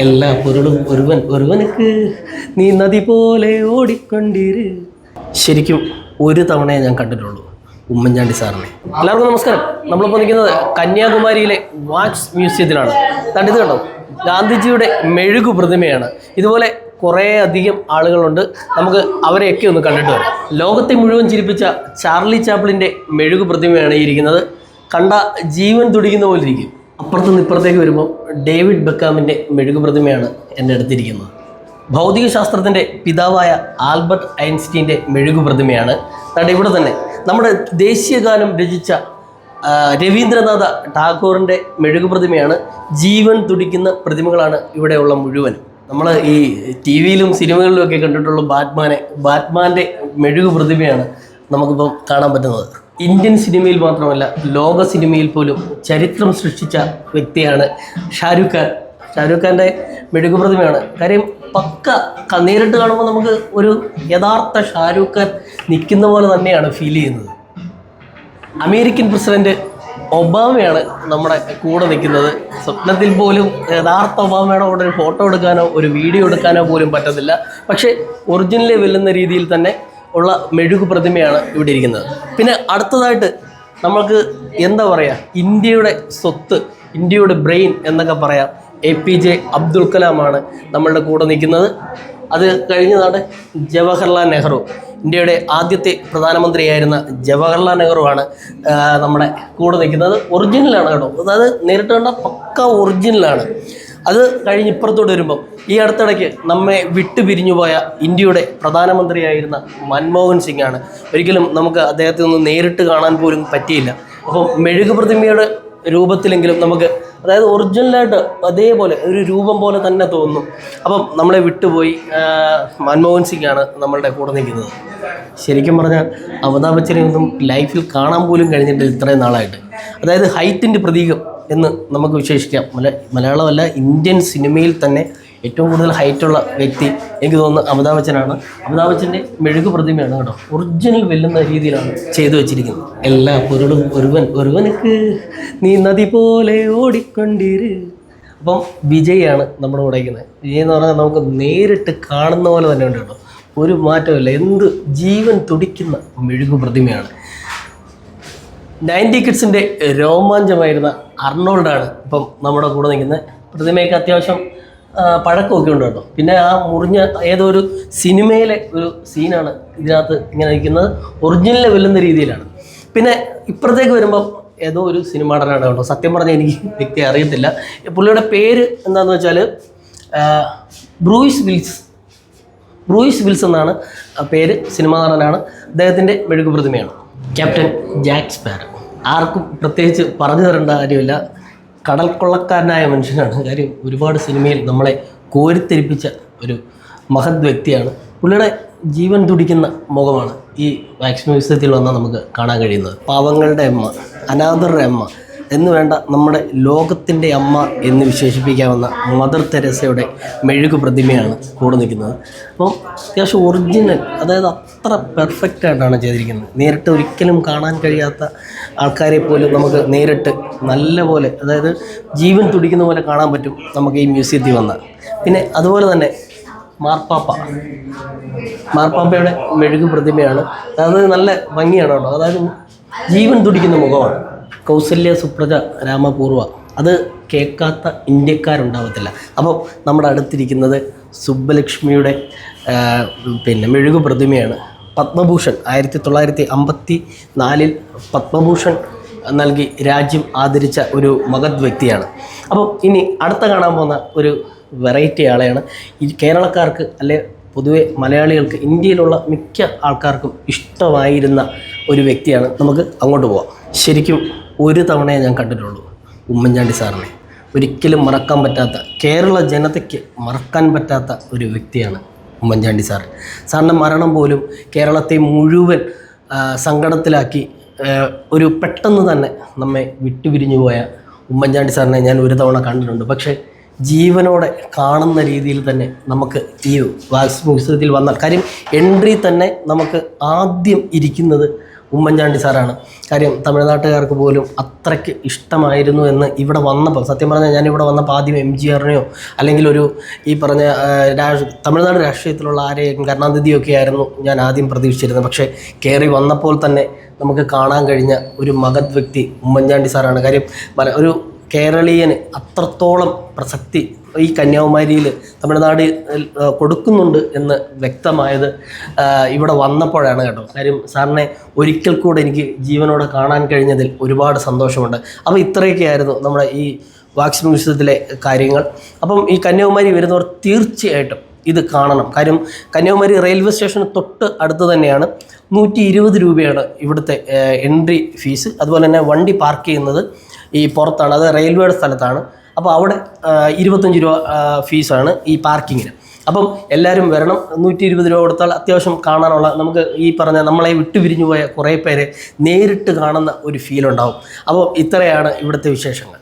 എല്ലാ പൊരുളും ഒരുവൻ ഒരുവനക്ക് നീ നദി പോലെ ഓടിക്കൊണ്ടിര്. ശരിക്കും ഒരു തവണയെ ഞാൻ കണ്ടിട്ടുള്ളൂ ഉമ്മൻചാണ്ടി സാറിനെ. എല്ലാവർക്കും നമസ്കാരം. നമ്മളിപ്പോൾ നിൽക്കുന്നത് കന്യാകുമാരിയിലെ വാച്ച് മ്യൂസിയത്തിലാണ്. കണ്ടിത് കണ്ടോ? ഗാന്ധിജിയുടെ മെഴുകു പ്രതിമയാണ്. ഇതുപോലെ കുറേ അധികം ആളുകളുണ്ട്. നമുക്ക് അവരെയൊക്കെ ഒന്ന് കണ്ടിട്ട് വരാം. ലോകത്തെ മുഴുവൻ ചിരിപ്പിച്ച ചാർലി ചാപ്ലിന്റെ മെഴുകു പ്രതിമയാണ് ഇരിക്കുന്നത്. കണ്ട ജീവൻ തുടിക്കുന്ന പോലെ ഇരിക്കും. അപ്പുറത്ത് നിന്ന് ഇപ്പുറത്തേക്ക് വരുമ്പോൾ ഡേവിഡ് ബെക്കാമിന്റെ മെഴുകു പ്രതിമയാണ് എന്റെ അടുത്തിരിക്കുന്നത്. ഭൗതിക ശാസ്ത്രത്തിന്റെ പിതാവായ ആൽബർട്ട് ഐൻസ്റ്റീന്റെ മെഴുകു പ്രതിമയാണ് ദാണ്ടെ ഇവിടെ തന്നെ നമ്മുടെ ദേശീയ ഗാനം രചിച്ച രവീന്ദ്രനാഥ ടാഗോറിന്റെ മെഴുകു പ്രതിമയാണ് ജീവൻ തുടിക്കുന്ന പ്രതിമകളാണ് ഇവിടെയുള്ള മുഴുവൻ നമ്മൾ ഈ ടി വിയിലും സിനിമകളിലും ഒക്കെ കണ്ടിട്ടുള്ള ബാറ്റ്മാനെ ബാറ്റ്മാന്റെ മെഴുകു പ്രതിമയാണ് നമുക്കിപ്പം കാണാൻ പറ്റുന്നത്. ഇന്ത്യൻ സിനിമയിൽ മാത്രമല്ല ലോക സിനിമയിൽ പോലും ചരിത്രം സൃഷ്ടിച്ച വ്യക്തിയാണ് ഷാരൂഖ് ഖാൻ. ഷാരൂഖ് ഖാന്റെ മെഴുകു പ്രതിമയാണ്. കാര്യം പക്ക നേരിട്ട് കാണുമ്പോൾ നമുക്ക് ഒരു യഥാർത്ഥ ഷാരൂഖ് ഖാൻ നിൽക്കുന്ന പോലെ തന്നെയാണ് ഫീൽ ചെയ്യുന്നത്. അമേരിക്കൻ പ്രസിഡന്റ് ഒബാമയാണ് നമ്മുടെ കൂടെ നിൽക്കുന്നത്. സ്വപ്നത്തിൽ പോലും യഥാർത്ഥ ഒബാമയുടെ കൂടെ ഒരു ഫോട്ടോ എടുക്കാനോ ഒരു വീഡിയോ എടുക്കാനോ പോലും പറ്റത്തില്ല. പക്ഷേ ഒറിജിനലി വെല്ലുന്ന രീതിയിൽ തന്നെ ഉള്ള മെഴുകു പ്രതിമയാണ് ഇവിടെ ഇരിക്കുന്നത്. പിന്നെ അടുത്തതായിട്ട് നമ്മൾക്ക് എന്താ പറയുക ഇന്ത്യയുടെ സ്വത്ത് ഇന്ത്യയുടെ ബ്രെയിൻ എന്നൊക്കെ പറയാം എ പി ജെ അബ്ദുൽ കലാമാണ് നമ്മളുടെ കൂടെ നിൽക്കുന്നത്. അത് കഴിഞ്ഞതാണ് ജവഹർലാൽ നെഹ്റു. ഇന്ത്യയുടെ ആദ്യത്തെ പ്രധാനമന്ത്രിയായിരുന്ന ജവഹർലാൽ നെഹ്റു ആണ് നമ്മുടെ കൂടെ നിൽക്കുന്നത്. ഒറിജിനലാണ് കേട്ടോ. അതായത് നേരിട്ട് കണ്ട പക്ക ഒറിജിനലാണ്. അത് കഴിഞ്ഞ് ഇപ്പുറത്തോട്ട് വരുമ്പോൾ ഈ അടുത്തിടയ്ക്ക് നമ്മെ വിട്ടുപിരിഞ്ഞു പോയ ഇന്ത്യയുടെ പ്രധാനമന്ത്രിയായിരുന്ന മൻമോഹൻ സിംഗ് ആണ് ഒരിക്കലും നമുക്ക് അദ്ദേഹത്തെ ഒന്ന് നേരിട്ട് കാണാൻ പോലും പറ്റിയില്ല. അപ്പോൾ മെഴുകു പ്രതിമയുടെ രൂപത്തിലെങ്കിലും നമുക്ക് അതായത് ഒറിജിനലായിട്ട് അതേപോലെ ഒരു രൂപം പോലെ തന്നെ തോന്നുന്നു. അപ്പം നമ്മളെ വിട്ടുപോയി മൻമോഹൻ സിംഗ് ആണ് നമ്മളുടെ കൂടെ നിൽക്കുന്നത്. ശരിക്കും പറഞ്ഞാൽ അമിതാഭ് ബച്ചനെ ഒന്നും ലൈഫിൽ കാണാൻ പോലും കഴിഞ്ഞിട്ടില്ല ഇത്രയും നാളായിട്ട്. അതായത് ഹൈറ്റിന്റെ പ്രതീകം എന്ന് നമുക്ക് വിശേഷിക്കാം. മല മലയാളമല്ല ഇന്ത്യൻ സിനിമയിൽ തന്നെ ഏറ്റവും കൂടുതൽ ഹൈറ്റുള്ള വ്യക്തി എനിക്ക് തോന്നുന്നു അമിതാഭ് ബച്ചനാണ്. അമിതാഭ് ബച്ചന്റെ മെഴുകു പ്രതിമയാണ് കേട്ടോ. ഒറിജിനൽ വെല്ലുന്ന രീതിയിലാണ് ചെയ്തു വെച്ചിരിക്കുന്നത്. എല്ലാ പൊരുളും ഒരുവൻ ഒരുവനക്ക് നീ നദി പോലെ ഓടിക്കൊണ്ടിരു. അപ്പം വിജയാണ് നമ്മുടെ ഉടയ്ക്കുന്നത് വിജയ് എന്ന് പറഞ്ഞാൽ നമുക്ക് നേരിട്ട് കാണുന്ന പോലെ തന്നെ ഉണ്ട് കേട്ടോ. ഒരു മാറ്റമില്ല എന്ത് ജീവൻ തുടിക്കുന്ന മെഴുകു പ്രതിമയാണ്. നയന്റി കിഡ്സിന്റെ രോമാഞ്ചമായിരുന്ന അർണോൾഡാണ് ഇപ്പം നമ്മുടെ കൂടെ നിൽക്കുന്നത്. പ്രതിമയൊക്കെ അത്യാവശ്യം പഴക്കമൊക്കെ ഉണ്ട് കേട്ടോ. പിന്നെ ആ മുറിഞ്ഞ ഏതോ ഒരു സിനിമയിലെ ഒരു സീനാണ് ഇതിനകത്ത് ഇങ്ങനെ നിൽക്കുന്നത്. ഒറിജിനൽ വെല്ലുന്ന രീതിയിലാണ്. പിന്നെ ഇപ്പുറത്തേക്ക് വരുമ്പം ഏതോ ഒരു സിനിമ നടനാണ് കേട്ടോ. സത്യം പറഞ്ഞാൽ എനിക്ക് വ്യക്തി അറിയത്തില്ല. പുള്ളിയുടെ പേര് എന്താണെന്ന് വെച്ചാൽ ബ്രൂയിസ് വിൽസ്. ബ്രൂയിസ് വിൽസ് എന്നാണ് പേര്. സിനിമാ നടനാണ്. അദ്ദേഹത്തിന്റെ മെഴുകു പ്രതിമയാണ്. Captain Jack Sparrow. ആർക്കും പ്രത്യേകിച്ച് പറഞ്ഞു തരേണ്ട കാര്യമില്ല. കടൽ കൊള്ളക്കാരനായ മനുഷ്യനാണ്. കാര്യം ഒരുപാട് സിനിമയിൽ നമ്മളെ കോരിത്തെരിപ്പിച്ച ഒരു മഹത് വ്യക്തിയാണ്. പുള്ളിയുടെ ജീവൻ തുടിക്കുന്ന മുഖമാണ് ഈ വാക്സിൻ മ്യൂസിയത്തിൽ വന്നാൽ നമുക്ക് കാണാൻ കഴിയുന്നത്. പാവങ്ങളുടെ അമ്മ അനാഥരുടെ അമ്മ എന്ന് വേണ്ട നമ്മുടെ ലോകത്തിന്റെ അമ്മ എന്ന് വിശേഷിപ്പിക്കാവുന്ന മദർ തെരേസയുടെ മെഴുകു പ്രതിമയാണ് കൂടെ നിൽക്കുന്നത്. അപ്പം അത്യാവശ്യം ഒറിജിനൽ അതായത് അത്ര പെർഫെക്റ്റ് ആയിട്ടാണ് ചെയ്തിരിക്കുന്നത്. നേരിട്ട് ഒരിക്കലും കാണാൻ കഴിയാത്ത ആൾക്കാരെ പോലും നമുക്ക് നേരിട്ട് നല്ല പോലെ അതായത് ജീവൻ തുടിക്കുന്ന പോലെ കാണാൻ പറ്റും നമുക്ക് ഈ മ്യൂസിയത്തിൽ വന്നാൽ. പിന്നെ അതുപോലെ തന്നെ മാർപ്പാപ്പ. മാർപ്പാപ്പയുടെ മെഴുകു പ്രതിമയാണ്. അതായത് നല്ല ഭംഗിയാണ് കേട്ടോ. അതായത് ജീവൻ തുടിക്കുന്ന മുഖമാണ്. കൗസല്യ സുപ്രജ രാമപൂർവ. അത് കേൾക്കാത്ത ഇന്ത്യക്കാരുണ്ടാവത്തില്ല. അപ്പോൾ നമ്മുടെ അടുത്തിരിക്കുന്നത് സുബ്ബലക്ഷ്മിയുടെ പിന്നെ മെഴുകു പ്രതിമയാണ്. പത്മഭൂഷൺ ആയിരത്തി തൊള്ളായിരത്തി അമ്പത്തി നാലിൽ പത്മഭൂഷൺ നൽകി രാജ്യം ആദരിച്ച ഒരു മഹത് വ്യക്തിയാണ്. അപ്പോൾ ഇനി അടുത്ത കാണാൻ പോകുന്ന ഒരു വെറൈറ്റി ആളെയാണ്. ഈ കേരളക്കാർക്ക് അല്ലെ പൊതുവെ മലയാളികൾക്ക് ഇന്ത്യയിലുള്ള മിക്ക ആൾക്കാർക്കും ഇഷ്ടമായിരുന്ന ഒരു വ്യക്തിയാണ്. നമുക്ക് അങ്ങോട്ട് പോവാം. ശരിക്കും ഒരു തവണയെ ഞാൻ കണ്ടിട്ടുള്ളൂ ഉമ്മൻചാണ്ടി സാറിനെ. ഒരിക്കലും മറക്കാൻ പറ്റാത്ത കേരള ജനതയ്ക്ക് മറക്കാൻ പറ്റാത്ത ഒരു വ്യക്തിയാണ് ഉമ്മൻചാണ്ടി സാർ സാറിന്റെ മരണം പോലും കേരളത്തെ മുഴുവൻ സങ്കടത്തിലാക്കി ഒരു പെട്ടെന്ന് തന്നെ നമ്മെ വിട്ടുപിരിഞ്ഞു പോയ ഉമ്മൻചാണ്ടി സാറിനെ ഞാൻ ഒരു തവണ കണ്ടിട്ടുണ്ട്. പക്ഷേ ജീവനോടെ കാണുന്ന രീതിയിൽ തന്നെ നമുക്ക് ഈ വാക്സ് പുസ്തകത്തിൽ വന്നാൽ കാര്യം എൻട്രി തന്നെ നമുക്ക് ആദ്യം ഇരിക്കുന്നത് ഉമ്മൻചാണ്ടി സാറാണ്. കാര്യം തമിഴ്നാട്ടുകാർക്ക് പോലും അത്രയ്ക്ക് ഇഷ്ടമായിരുന്നു എന്ന് ഇവിടെ വന്നപ്പോൾ സത്യം പറഞ്ഞാൽ ഞാൻ ഇവിടെ വന്നപ്പോൾ ആദ്യം എം ജി ആറിനെയോ അല്ലെങ്കിൽ ഒരു ഈ പറഞ്ഞ തമിഴ്നാട് രാഷ്ട്രീയത്തിലുള്ള ആരെയും കരുണാനിധിയൊക്കെ ആയിരുന്നു ഞാൻ ആദ്യം പ്രതീക്ഷിച്ചിരുന്നത്. പക്ഷേ കയറി വന്നപ്പോൾ തന്നെ നമുക്ക് കാണാൻ കഴിഞ്ഞ ഒരു മഹത് വ്യക്തി ഉമ്മൻചാണ്ടി സാറാണ്. കാര്യം ഒരു കേരളീയന് അത്രത്തോളം പ്രസക്തി ഈ കന്യാകുമാരിയിൽ നമ്മുടെ നാട് കൊടുക്കുന്നുണ്ട് എന്ന് വ്യക്തമായത് ഇവിടെ വന്നപ്പോഴാണ് കേട്ടോ. കാര്യം സാറിനെ ഒരിക്കൽ കൂടെ എനിക്ക് ജീവനോടെ കാണാൻ കഴിഞ്ഞതിൽ ഒരുപാട് സന്തോഷമുണ്ട്. അപ്പോൾ ഇത്രയൊക്കെയായിരുന്നു നമ്മുടെ ഈ വാക്സിൻ മ്യൂസിയത്തിലെ കാര്യങ്ങൾ. അപ്പം ഈ കന്യാകുമാരി വരുന്നവർ തീർച്ചയായിട്ടും ഇത് കാണണം. കാര്യം കന്യാകുമാരി റെയിൽവേ സ്റ്റേഷന് തൊട്ട് അടുത്ത് തന്നെയാണ്. നൂറ്റി ഇരുപത് രൂപയാണ് ഇവിടുത്തെ എൻട്രി ഫീസ്. അതുപോലെ തന്നെ വണ്ടി പാർക്ക് ചെയ്യുന്നത് ഈ പുറത്താണ്. അത് റെയിൽവേയുടെ സ്ഥലത്താണ്. അപ്പോൾ അവിടെ ഇരുപത്തഞ്ച് രൂപ ഫീസാണ് ഈ പാർക്കിങ്ങിന്. അപ്പം എല്ലാവരും വരണം. നൂറ്റി ഇരുപത് രൂപ കൊടുത്താൽ അത്യാവശ്യം കാണാനുള്ള നമുക്ക് ഈ പറഞ്ഞ നമ്മളെ വിട്ടുപിരിഞ്ഞു പോയ കുറേ പേരെ നേരിട്ട് കാണുന്ന ഒരു ഫീലുണ്ടാവും അപ്പോൾ ഇത്രയാണ് ഇവിടുത്തെ വിശേഷങ്ങൾ.